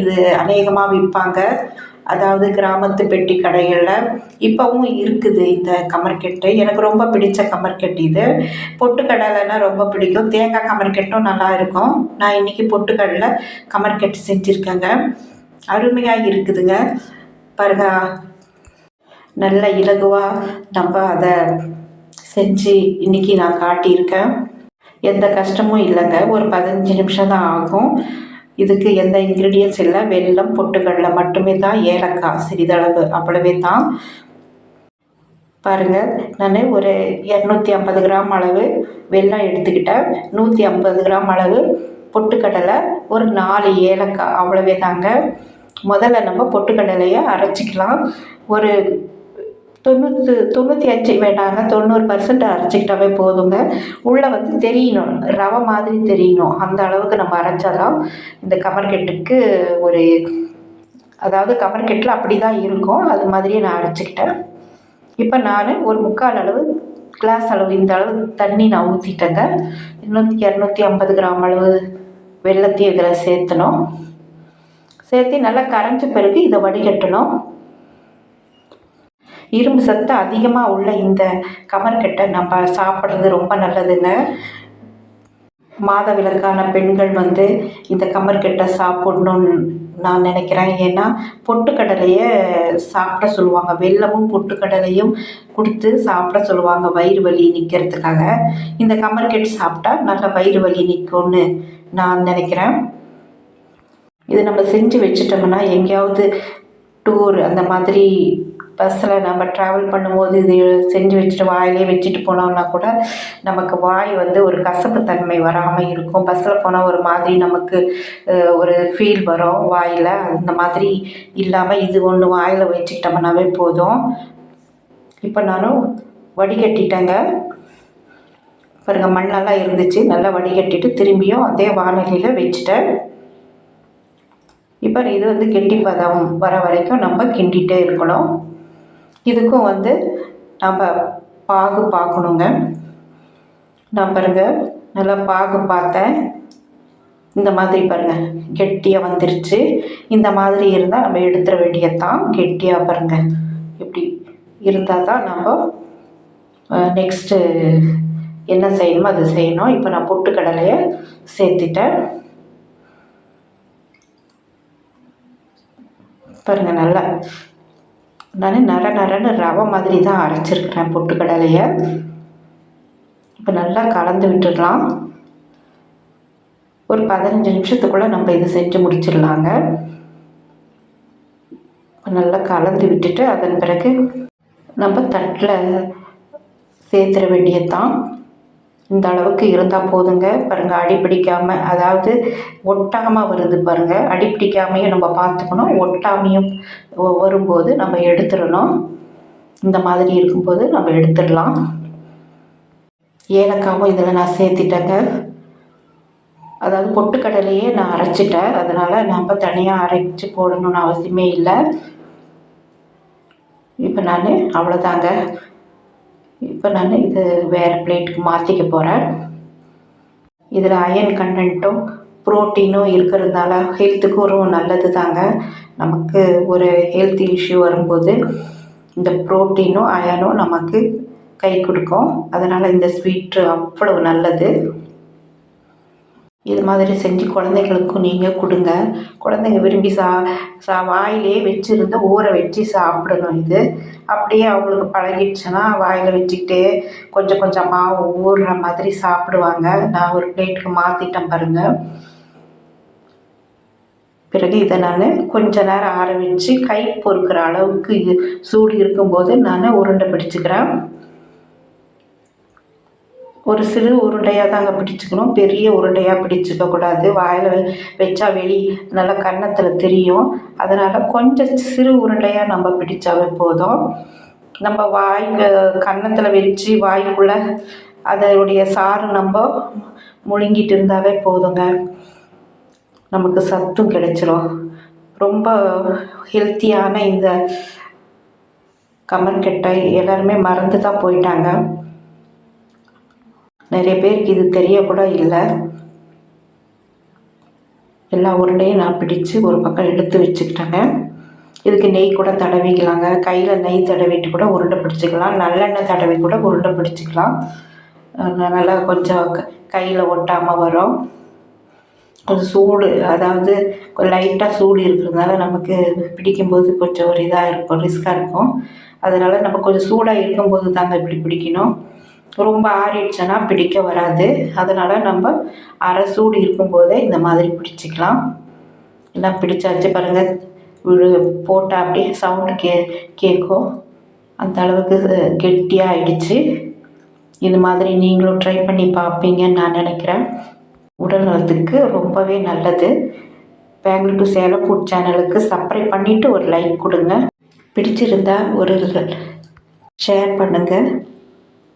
இது அநேகமாக விற்பாங்க. அதாவது கிராமத்து பெட்டி கடைகளில் இப்போவும் இருக்குது இந்த கமர்கெட்டு. எனக்கு ரொம்ப பிடித்த கமர்கெட்டு இது. பொட்டுக்கடலைன்னா ரொம்ப பிடிக்கும். தேங்காய் கமர்கெட்டும் நல்லா இருக்கும். நான் இன்றைக்கி பொட்டுக்கடலை கமர்கெட்டு செஞ்சுருக்கேங்க. அருமையாக இருக்குதுங்க. பாருங்க. நல்ல இலகுவாக நம்ம அதை செஞ்சு இன்றைக்கி நான் காட்டியிருக்கேன். எந்த கஷ்டமும் இல்லைங்க. ஒரு பதினஞ்சு நிமிஷம் தான் ஆகும். இதுக்கு எந்த இன்க்ரீடியன்ஸ் இல்லை. வெல்லம் பொட்டுக்கடலை மட்டுமே தான் ஏலக்காய் சிறிதளவு. அவ்வளவே தான். பாருங்கள் நான் ஒரு இரநூத்தி ஐம்பது கிராம் அளவு வெல்லம் எடுத்துக்கிட்டேன். நூற்றி ஐம்பது கிராம் அளவு பொட்டுக்கடலை ஒரு நாலு ஏலக்காய். அவ்வளவே தாங்க. முதல்ல நம்ம பொட்டுக்கடலையை அரைச்சிக்கலாம். ஒரு தொண்ணூற்று தொண்ணூற்றி அஞ்சு வேண்டாங்க தொண்ணூறு பர்சன்ட் அரைச்சிக்கிட்டாவே போதுங்க. உள்ளே வந்து தெரியணும். ரவை மாதிரி தெரியணும். அந்த அளவுக்கு நம்ம அரைச்சாதான் இந்த கமர்கெட்டுக்கு ஒரு அதாவது கமர்கெட்டில் அப்படி தான் இருக்கும். அது மாதிரியே நான் அரைச்சிக்கிட்டேன். இப்போ நான் ஒரு முக்கால் அளவு கிளாஸ் அளவு இந்த அளவு தண்ணி நான் ஊற்றிட்டேங்க இன்னூற்றி இரநூத்தி ஐம்பது கிராம் அளவு வெள்ளத்தையும் இதில் சேர்த்தணும். சேர்த்து நல்லா கரைஞ்ச பிறகு இதை வடிகட்டணும். இரும்பு சத்து அதிகமாக உள்ள இந்த கமர்கட்டை நம்ம சாப்பிட்றது ரொம்ப நல்லதுங்க. மாதவிலக்கான பெண்கள் வந்து இந்த கமர்கட்டை சாப்பிட்ணுன்னு நான் நினைக்கிறேன். ஏன்னா பொட்டுக்கடலையை சாப்பிட சொல்லுவாங்க. வெள்ளமும் பொட்டுக்கடலையும் கொடுத்து சாப்பிட சொல்லுவாங்க வயிறு வலி நிற்கிறதுக்காக இந்த கமர்கெட்டு சாப்பிட்டா நல்ல வயிறு வலி நிற்கும்னு நான் நினைக்கிறேன். இது நம்ம செஞ்சு வச்சுட்டோம்னா எங்கேயாவது டூர் அந்த மாதிரி பஸ்ஸில் நம்ம ட்ராவல் பண்ணும்போது இது செஞ்சு வச்சுட்டு வாயிலே வச்சுட்டு போனோம்னா கூட நமக்கு வாய் வந்து ஒரு கசப்பு தன்மை வராமல் இருக்கும். பஸ்ஸில் போனால் ஒரு மாதிரி நமக்கு ஒரு ஃபீல் வரும் வாயில். அந்த மாதிரி இல்லாமல் இது ஒன்று வாயில் வச்சுக்கிட்டோம்னாவே போதும். இப்போ நானும் வடிகட்டிட்டேங்க. பாருங்கள் மண்ணெல்லாம் இருந்துச்சு. நல்லா வடிகட்டிட்டு திரும்பியும் அதே வானொலியில் வச்சுட்டேன். இப்போ இது வந்து கெட்டி பதம் வர வரைக்கும் நம்ம கிண்டிகிட்டே இருக்கணும். இதுக்கும் வந்து நம்ம பாகு பார்க்கணுங்க. நான் பாருங்கள் நல்லா பாகு பார்த்தேன். இந்த மாதிரி பாருங்கள் கெட்டியாக வந்துருச்சு. இந்த மாதிரி இருந்தால் நம்ம எடுத்துட வேண்டியதான் கெட்டியாக பாருங்கள் இப்படி இருந்தால் தான் நம்ம நெக்ஸ்ட்டு என்ன செய்யணுமோ அது செய்யணும். இப்போ நான் பொட்டுக்கடலையை சேர்த்துட்டேன். பாருங்கள் நல்லா நான் நர நரன்னு ரவை மாதிரி தான் அரைச்சிருக்கிறேன் பொட்டுக்கடலையை. இப்போ நல்லா கலந்து விட்டுடலாம். ஒரு பதினஞ்சு நிமிஷத்துக்குள்ளே நம்ம இது செஞ்சு முடிச்சிடலாங்க. நல்லா கலந்து விட்டுட்டு அதன் பிறகு நம்ம தட்டில் சேர்த்துட வேண்டியது தான் இந்த அளவுக்கு இருந்தால் போதுங்க. பாருங்கள் அடி பிடிக்காமல் அதாவது ஒட்டாமல் வருது பாருங்கள் அடி பிடிக்காமையும் நம்ம பார்த்துக்கணும். ஒட்டாமையும் வரும்போது நம்ம எடுத்துடணும். இந்த மாதிரி இருக்கும்போது நம்ம எடுத்துடலாம். ஏலக்காவும் இதில் நான் சேர்த்திட்டேங்க. அதாவது பொட்டுக்கடலையே நான் அரைச்சிட்டேன். அதனால் நம்ம தனியாக அரைச்சி போடணும்னு அவசியமே இல்லை. இப்போ நான் அவ்வளோதாங்க. இப்போ நான் இது வேறு பிளேட்டுக்கு மாற்றிக்க போகிறேன் இதில் அயன் கண்டென்ட்டும் ப்ரோட்டீனும் இருக்கிறதுனால ஹெல்த்துக்கும் ஒரு நல்லது தாங்க நமக்கு ஒரு ஹெல்த் இஷ்யூ வரும்போது இந்த ப்ரோட்டீனும் அயனும் நமக்கு கை கொடுக்கும். அதனால் இந்த ஸ்வீட்டு அவ்வளவு நல்லது. இது மாதிரி செஞ்சு குழந்தைங்களுக்கும் நீங்கள் கொடுங்க. குழந்தைங்க விரும்பி சா சா வாயிலே வச்சுருந்து ஊற வச்சு சாப்பிடணும் இது. அப்படியே அவங்களுக்கு பழகிடுச்சுன்னா வாயில் வச்சுக்கிட்டே கொஞ்சம் கொஞ்சமாக ஊறுற மாதிரி சாப்பிடுவாங்க. நான் ஒரு பிளேட்டுக்கு மாற்றிட்டேன் பாருங்கள் பிறகு இதை நான் கொஞ்ச நேரம் ஆற வச்சு கை பொறுக்கிற அளவுக்கு இது சூடு இருக்கும்போது நான் உருண்டை பிடிச்சிக்கிறேன். ஒரு சிறு உருண்டையாக தாங்க பிடிச்சிக்கணும். பெரிய உருண்டையாக பிடிச்சிக்கக்கூடாது வாயில் வச்சா வெளி நல்லா கன்னத்தில் தெரியும். அதனால் கொஞ்சம் சிறு உருண்டையாக நம்ம பிடிச்சாவே போதும். நம்ம வாய் கன்னத்தில் வச்சு வாய்க்குள்ளே அதனுடைய சாறு நம்ம முழுங்கிட்டு இருந்தாவே போதுங்க. நமக்கு சத்தும் கிடைச்சிரும். ரொம்ப ஹெல்த்தியான இந்த கமர்கெட்டை எல்லாருமே மறந்து தான் போயிட்டாங்க. நிறைய பேருக்கு இது தெரியக்கூட இல்லை. எல்லா உருண்டையும் நான் பிடிச்சு ஒரு பக்கம் எடுத்து வச்சுக்கிட்டேங்க. இதுக்கு நெய் கூட தடவிக்கலாங்க. கையில் நெய் தடவிட்டு கூட உருண்டை பிடிச்சிக்கலாம். நல்லெண்ணெய் தடவி கூட உருண்டை பிடிச்சிக்கலாம். நல்லா கொஞ்சம் கையில் ஒட்டாமல் வரும். கொஞ்சம் சூடு அதாவது லைட்டாக சூடு இருக்கிறதுனால நமக்கு பிடிக்கும்போது கொஞ்சம் ஒரு இதாக இருக்கும் ரிஸ்க்காக இருக்கும். அதனால் நம்ம கொஞ்சம் சூடாக இருக்கும்போது தாங்க இப்படி பிடிக்கணும். ரொம்ப ஆறிடுச்சுன்னா பிடிக்க வராது. அதனால் நம்ம அரை சூடு இருக்கும்போதே இந்த மாதிரி பிடிச்சிக்கலாம். எல்லாம் பிடிச்சாச்சு பாருங்கள் விழு போட்டால் அப்படியே சவுண்டு கே கேட்கும். அந்த அளவுக்கு கெட்டியாக ஆயிடுச்சு இது மாதிரி நீங்களும் ட்ரை பண்ணி பார்ப்பீங்கன்னு நான் நினைக்கிறேன். உடல் நலத்துக்கு ரொம்பவே நல்லது. பெங்களூர் டு சேலம் ஃபுட் சேனலுக்கு சப்ஸ்கிரைப் பண்ணிவிட்டு ஒரு லைக் கொடுங்க. பிடிச்சிருந்தா ஒரு ஷேர் பண்ணுங்கள்